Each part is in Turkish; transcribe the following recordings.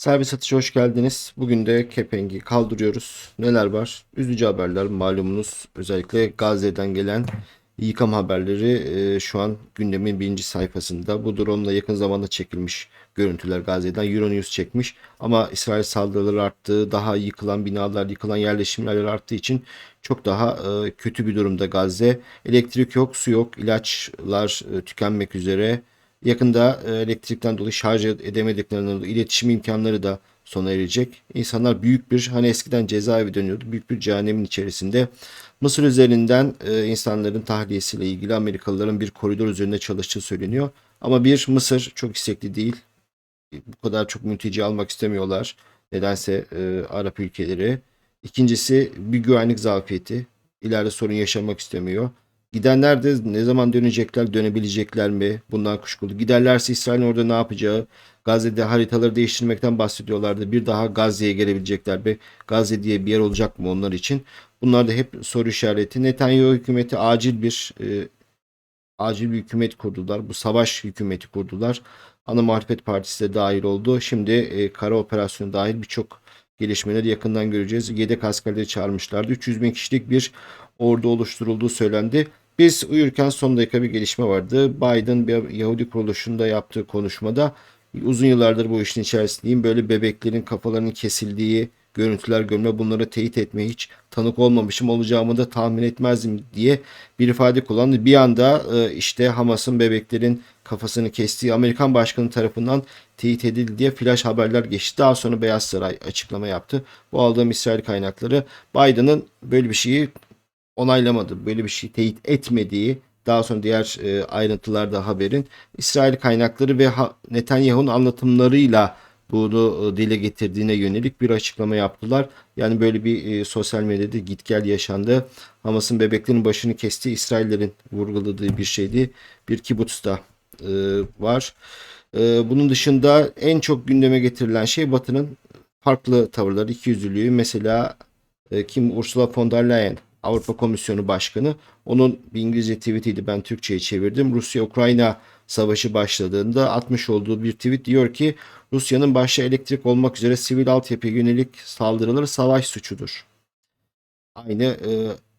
Servis satışa hoş geldiniz. Bugün de kepengi kaldırıyoruz. Neler var? Üzücü haberler malumunuz. Özellikle Gazze'den gelen yıkam haberleri e, şu an gündemin birinci sayfasında. Bu drone'la yakın zamanda çekilmiş görüntüler Gazze'den Euronews çekmiş. Ama İsrail saldırıları arttığı, daha yıkılan binalar, yıkılan yerleşimler arttığı için çok daha e, kötü bir durumda Gazze. Elektrik yok, su yok, ilaçlar e, tükenmek üzere. Yakında e, elektrikten dolayı şarj edemediklerinden dolayı iletişim imkanları da sona erecek. İnsanlar büyük bir hani eskiden cezaevi dönüyordu. Büyük bir cehennemin içerisinde. Mısır üzerinden e, insanların tahliyesiyle ilgili Amerikalıların bir koridor üzerinde çalıştığı söyleniyor. Ama bir Mısır çok istekli değil. Bu kadar çok mülteci almak istemiyorlar. Nedense e, Arap ülkeleri. İkincisi bir güvenlik zafiyeti. İleride sorun yaşamak istemiyor. Gidenler de ne zaman dönecekler, dönebilecekler mi? Bundan kuşkulu. Giderlerse İsrail'in orada ne yapacağı? Gazze'de haritaları değiştirmekten bahsediyorlardı. Bir daha Gazze'ye gelebilecekler mi? Gazze diye bir yer olacak mı onlar için? Bunlar da hep soru işareti. Netanyahu hükümeti acil bir e, acil bir hükümet kurdular. Bu savaş hükümeti kurdular. Ana Muhalefet Partisi de dahil oldu. Şimdi e, kara operasyonu dahil birçok gelişmeleri yakından göreceğiz. Yedek askerleri çağırmışlardı. 300 bin kişilik bir ordu oluşturulduğu söylendi. Biz uyurken son dakika bir gelişme vardı. Biden bir Yahudi kuruluşunda yaptığı konuşmada uzun yıllardır bu işin içerisindeyim. Böyle bebeklerin kafalarının kesildiği görüntüler görme bunları teyit etmeye hiç tanık olmamışım olacağımı da tahmin etmezdim diye bir ifade kullandı. Bir anda e, işte Hamas'ın bebeklerin kafasını kestiği Amerikan başkanı tarafından teyit edildi diye flash haberler geçti. Daha sonra Beyaz Saray açıklama yaptı. Bu aldığım İsrail kaynakları Biden'ın böyle bir şeyi onaylamadı, böyle bir şey teyit etmediği daha sonra diğer e, ayrıntılarda haberin İsrail kaynakları ve Netanyahu'nun anlatımlarıyla bunu e, dile getirdiğine yönelik bir açıklama yaptılar. Yani böyle bir e, sosyal medyada git gel yaşandı. Hamas'ın bebeklerin başını kestiği İsraillerin vurguladığı bir şeydi. Bir kibutzda e, var. E, bunun dışında en çok gündeme getirilen şey Batı'nın farklı tavırları, ikiyüzlülüğü. Mesela e, kim Ursula von der Leyen Avrupa Komisyonu Başkanı. Onun bir İngilizce tweetiydi ben Türkçe'ye çevirdim. Rusya-Ukrayna savaşı başladığında atmış olduğu bir tweet diyor ki Rusya'nın başta elektrik olmak üzere sivil altyapıya yönelik saldırıları savaş suçudur. Aynı e,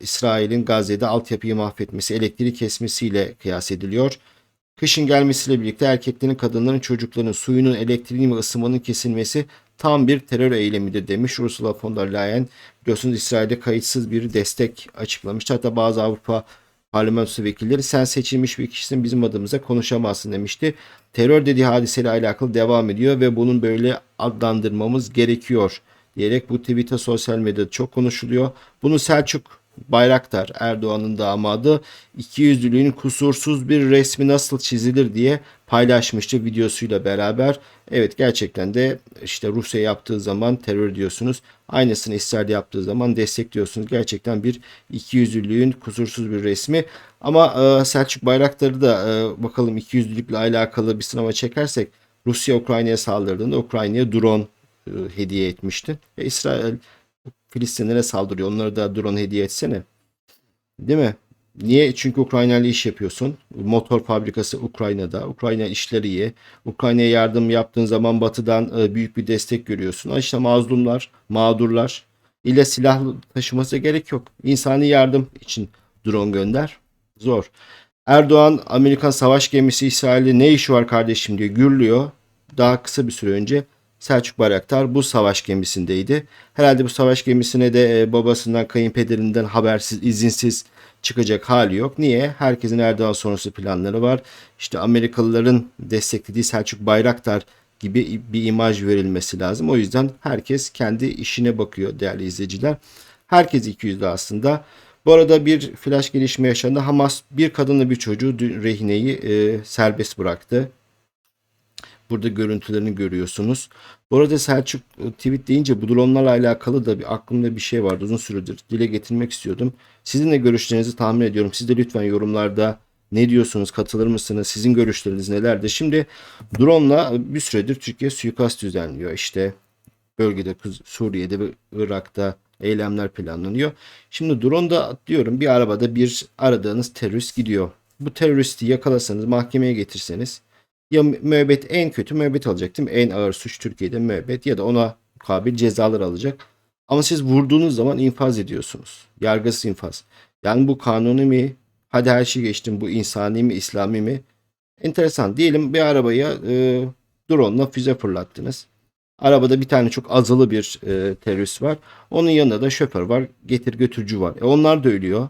İsrail'in Gazze'de altyapıyı mahvetmesi, elektriği kesmesiyle kıyas ediliyor. Kışın gelmesiyle birlikte erkeklerin, kadınların, çocukların suyunun, elektriğinin ve ısınmanın kesilmesi tam bir terör eylemidir demiş Ursula von der Leyen. Biliyorsunuz İsrail'de kayıtsız bir destek açıklamış. Hatta bazı Avrupa parlamentosu vekilleri sen seçilmiş bir kişisin bizim adımıza konuşamazsın demişti. Terör dediği hadiseyle alakalı devam ediyor ve bunun böyle adlandırmamız gerekiyor diyerek bu Twitter sosyal medyada çok konuşuluyor. Bunu Selçuk Bayraktar Erdoğan'ın damadı ikiyüzlülüğün kusursuz bir resmi nasıl çizilir diye paylaşmıştı videosuyla beraber. Evet gerçekten de işte Rusya yaptığı zaman terör diyorsunuz. Aynısını İsrail yaptığı zaman destekliyorsunuz. Gerçekten bir ikiyüzlülüğün kusursuz bir resmi. Ama e, Selçuk Bayraktar'ı da e, bakalım ikiyüzlülükle alakalı bir sınava çekersek Rusya Ukrayna'ya saldırdığında Ukrayna'ya drone e, hediye etmişti. E, İsrail Filistinlere saldırıyor. Onlara da drone hediye etsene. Değil mi? Niye? Çünkü Ukrayna ile iş yapıyorsun. Motor fabrikası Ukrayna'da. Ukrayna işleri iyi. Ukrayna'ya yardım yaptığın zaman batıdan e, büyük bir destek görüyorsun. İşte mazlumlar, mağdurlar ile silah taşıması gerek yok. İnsani yardım için drone gönder. Zor. Erdoğan Amerikan savaş gemisi İsrail'de ne işi var kardeşim diye gürlüyor. Daha kısa bir süre önce Selçuk Bayraktar bu savaş gemisindeydi. Herhalde bu savaş gemisine de e, babasından, kayınpederinden habersiz, izinsiz çıkacak hali yok. Niye? Herkesin Erdoğan sonrası planları var. İşte Amerikalıların desteklediği Selçuk Bayraktar gibi bir imaj verilmesi lazım. O yüzden herkes kendi işine bakıyor değerli izleyiciler. Herkes 200'de aslında. Bu arada bir flash gelişme yaşandı. Hamas bir kadınla bir çocuğu rehineyi e, serbest bıraktı. Burada görüntülerini görüyorsunuz. Bu arada Selçuk e, tweet deyince bu durumlarla alakalı da bir aklımda bir şey vardı. Uzun süredir dile getirmek istiyordum. Sizin de görüşlerinizi tahmin ediyorum. Siz de lütfen yorumlarda ne diyorsunuz? Katılır mısınız? Sizin görüşleriniz nelerdir? Şimdi drone'la bir süredir Türkiye suikast düzenliyor. İşte bölgede Suriye'de ve Irak'ta eylemler planlanıyor. Şimdi drone'da diyorum bir arabada bir aradığınız terörist gidiyor. Bu teröristi yakalasanız mahkemeye getirseniz Ya mü- müebbet en kötü müebbet alacak değil mi? En ağır suç Türkiye'de müebbet ya da ona mukabil cezalar alacak. Ama siz vurduğunuz zaman infaz ediyorsunuz. Yargısız infaz. Yani bu kanuni mi? Hadi her şeyi geçtim. Bu insani mi, İslami mi? Enteresan. Diyelim bir arabaya e, drone'la füze fırlattınız. Arabada bir tane çok azılı bir e, terörist var. Onun yanında da şoför var, getir götürücü var. E onlar da ölüyor.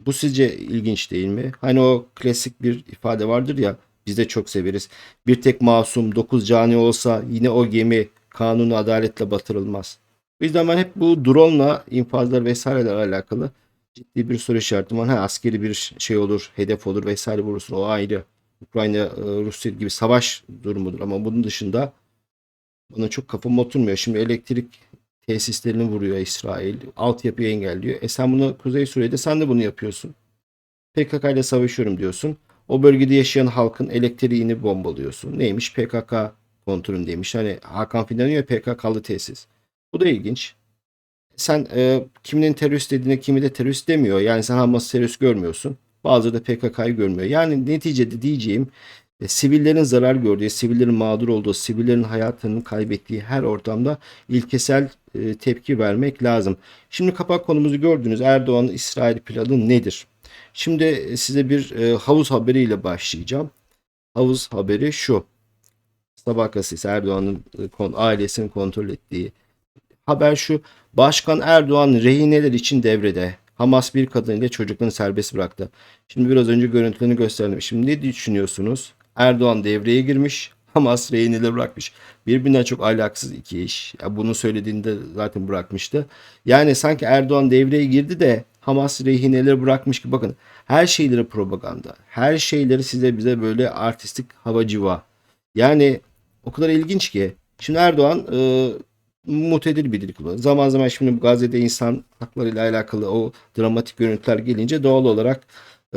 Bu sizce ilginç değil mi? Hani o klasik bir ifade vardır ya, biz de çok severiz. Bir tek masum, dokuz cani olsa yine o gemi kanunu adaletle batırılmaz. O yüzden hep bu drone'la infazlar vesaireler alakalı ciddi bir soru işaretim var. Ha, askeri bir şey olur, hedef olur vesaire vurursun o ayrı. Ukrayna, e, Rusya gibi savaş durumudur ama bunun dışında bana çok kafam oturmuyor. Şimdi elektrik tesislerini vuruyor İsrail. Altyapıyı engelliyor. E sen bunu Kuzey Suriye'de sen de bunu yapıyorsun. PKK ile savaşıyorum diyorsun. O bölgede yaşayan halkın elektriğini bombalıyorsun. Neymiş? PKK kontrolündeymiş. Hani Hakan Fidan diyor PKK'lı tesis. Bu da ilginç. Sen e, kiminin terörist dediğine kimi de terörist demiyor. Yani sen Hamas terörist görmüyorsun. Bazıları da PKK'yı görmüyor. Yani neticede diyeceğim e, sivillerin zarar gördüğü, sivillerin mağdur olduğu, sivillerin hayatını kaybettiği her ortamda ilkesel e, tepki vermek lazım. Şimdi kapak konumuzu gördünüz. Erdoğan'ın İsrail planı nedir? Şimdi e, size bir e, havuz haberiyle başlayacağım. Havuz haberi şu. Sabah gazetesi Erdoğan'ın e, ailesinin kontrol ettiği haber şu. Başkan Erdoğan rehineler için devrede. Hamas bir kadın ile çocuklarını serbest bıraktı. Şimdi biraz önce görüntülerini gösterdim. Şimdi ne düşünüyorsunuz? Erdoğan devreye girmiş. Hamas rehineleri bırakmış. Birbirinden çok alakasız iki iş. Ya bunu söylediğinde zaten bırakmıştı. Yani sanki Erdoğan devreye girdi de Hamas rehineleri bırakmış ki bakın her şeyleri propaganda. Her şeyleri size bize böyle artistik havacıva. Yani o kadar ilginç ki. Şimdi Erdoğan e, mutedil bir dil. Zaman zaman şimdi bu Gazze'de insan haklarıyla alakalı o dramatik görüntüler gelince doğal olarak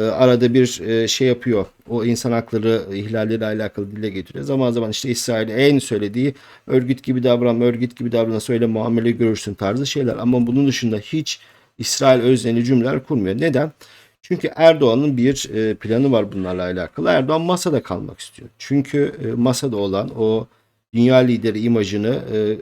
arada bir e, şey yapıyor. O insan hakları ihlalleriyle alakalı dile getiriyor. Zaman zaman işte İsrail en söylediği örgüt gibi davran, örgüt gibi davranırsa öyle muamele görürsün tarzı şeyler. Ama bunun dışında hiç İsrail özleni cümleler kurmuyor. Neden? Çünkü Erdoğan'ın bir e, planı var bunlarla alakalı. Erdoğan masada kalmak istiyor. Çünkü e, masada olan o dünya lideri imajını e,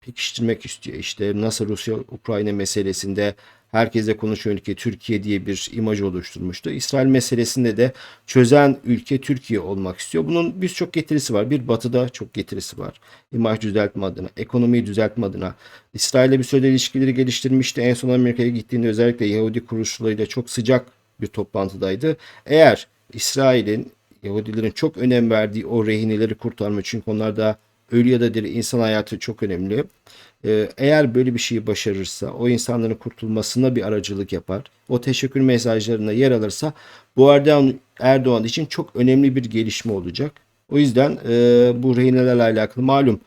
pekiştirmek istiyor. İşte nasıl Rusya-Ukrayna meselesinde herkese konuşuyor ülke Türkiye diye bir imaj oluşturmuştu. İsrail meselesinde de çözen ülke Türkiye olmak istiyor. Bunun birçok getirisi var. Bir batıda çok getirisi var. İmaj düzeltme adına, ekonomiyi düzeltme adına. İsrail'le bir süre ilişkileri geliştirmişti. En son Amerika'ya gittiğinde özellikle Yahudi kuruluşlarıyla çok sıcak bir toplantıdaydı. Eğer İsrail'in Yahudilerin çok önem verdiği o rehineleri kurtarma çünkü onlar da ölü ya da diri insan hayatı çok önemli. Ee, eğer böyle bir şeyi başarırsa, o insanların kurtulmasına bir aracılık yapar, o teşekkür mesajlarına yer alırsa bu Erdoğan, Erdoğan için çok önemli bir gelişme olacak. O yüzden e, bu rehinelerle alakalı malum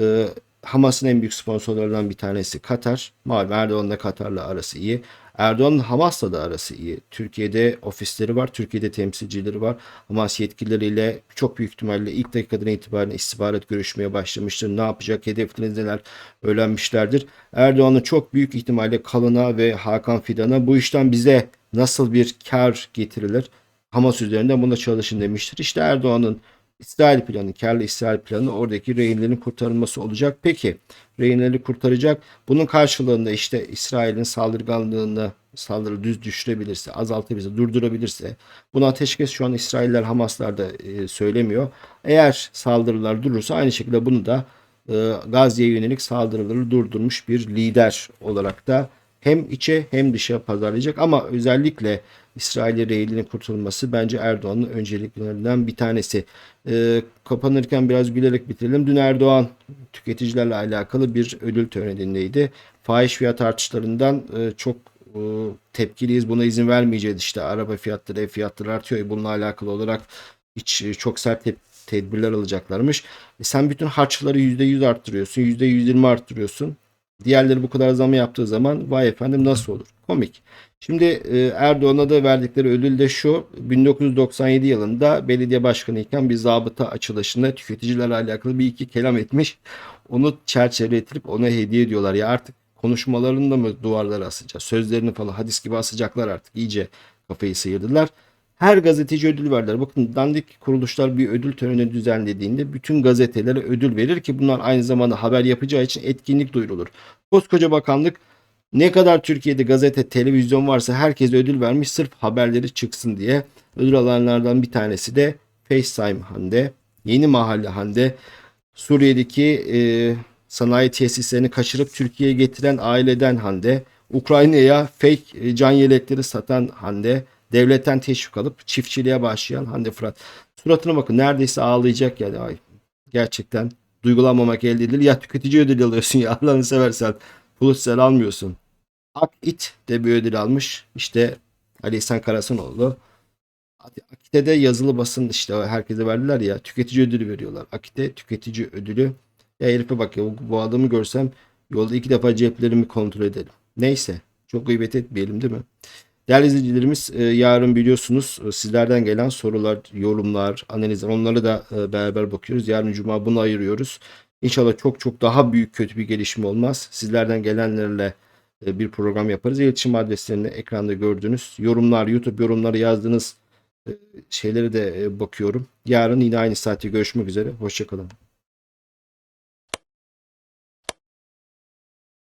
e, Hamas'ın en büyük sponsorlarından bir tanesi Katar. Malum Erdoğan'la Katar'la arası iyi. Erdoğan'ın Hamas'la da arası iyi. Türkiye'de ofisleri var, Türkiye'de temsilcileri var. Hamas yetkilileriyle çok büyük ihtimalle ilk dakikadan itibaren istihbarat görüşmeye başlamıştır. Ne yapacak, hedefleriniz neler öğrenmişlerdir. Erdoğan'ın çok büyük ihtimalle Kalın'a ve Hakan Fidan'a bu işten bize nasıl bir kar getirilir? Hamas üzerinden buna çalışın demiştir. İşte Erdoğan'ın İsrail planı, karlı İsrail planı oradaki rehinlerin kurtarılması olacak. Peki rehinleri kurtaracak. Bunun karşılığında işte İsrail'in saldırganlığını saldırı düz düşürebilirse, azaltabilirse, durdurabilirse bunu ateşkes şu an İsrailler Hamaslar da e, söylemiyor. Eğer saldırılar durursa aynı şekilde bunu da e, Gazze'ye yönelik saldırıları durdurmuş bir lider olarak da hem içe hem dışa pazarlayacak ama özellikle İsrail'e rehinlerin kurtulması bence Erdoğan'ın önceliklerinden bir tanesi. E, kapanırken biraz gülerek bitirelim. Dün Erdoğan tüketicilerle alakalı bir ödül törenindeydi. Fahiş fiyat artışlarından e, çok e, tepkiliyiz. Buna izin vermeyeceğiz. İşte araba fiyatları, ev fiyatları artıyor. Bununla alakalı olarak hiç e, çok sert tep- tedbirler alacaklarmış. E, sen bütün harçları %100 arttırıyorsun. %120 arttırıyorsun. Diğerleri bu kadar zam yaptığı zaman vay efendim nasıl olur? Komik. Şimdi e, Erdoğan'a da verdikleri ödül de şu. 1997 yılında belediye başkanı bir zabıta açılışında tüketicilerle alakalı bir iki kelam etmiş. Onu çerçeveletirip ona hediye ediyorlar. Ya artık konuşmalarını da mı duvarlara asacağız? Sözlerini falan hadis gibi asacaklar artık. İyice kafayı sıyırdılar. Her gazeteci ödül verdiler. Bakın dandik kuruluşlar bir ödül töreni düzenlediğinde bütün gazetelere ödül verir ki bunlar aynı zamanda haber yapacağı için etkinlik duyurulur. Koskoca bakanlık ne kadar Türkiye'de gazete, televizyon varsa herkese ödül vermiş sırf haberleri çıksın diye. Ödül alanlardan bir tanesi de FaceTime Hande. Yeni Mahalle Hande. Suriye'deki e, sanayi tesislerini kaçırıp Türkiye'ye getiren aileden Hande. Ukrayna'ya fake e, can yelekleri satan Hande. Devletten teşvik alıp çiftçiliğe başlayan Hande Fırat. Suratına bakın neredeyse ağlayacak yani. Ay, gerçekten duygulanmamak elde değil. Ya tüketici ödül alıyorsun ya Allah'ını seversen. Pulitzer almıyorsun. Ak it de bir ödül almış. İşte Ali İhsan Karasanoğlu. Akite'de yazılı basın işte herkese verdiler ya tüketici ödülü veriyorlar. Akite tüketici ödülü. Ya herife bak ya bu adamı görsem yolda iki defa ceplerimi kontrol edelim. Neyse çok gıybet etmeyelim değil mi? Değerli izleyicilerimiz e, yarın biliyorsunuz e, sizlerden gelen sorular, yorumlar, analizler onları da e, beraber bakıyoruz. Yarın cuma bunu ayırıyoruz. İnşallah çok çok daha büyük kötü bir gelişme olmaz. Sizlerden gelenlerle bir program yaparız. İletişim adreslerini ekranda gördünüz. Yorumlar, YouTube yorumları yazdığınız e, şeyleri de bakıyorum. Yarın yine aynı saatte görüşmek üzere. Hoşçakalın.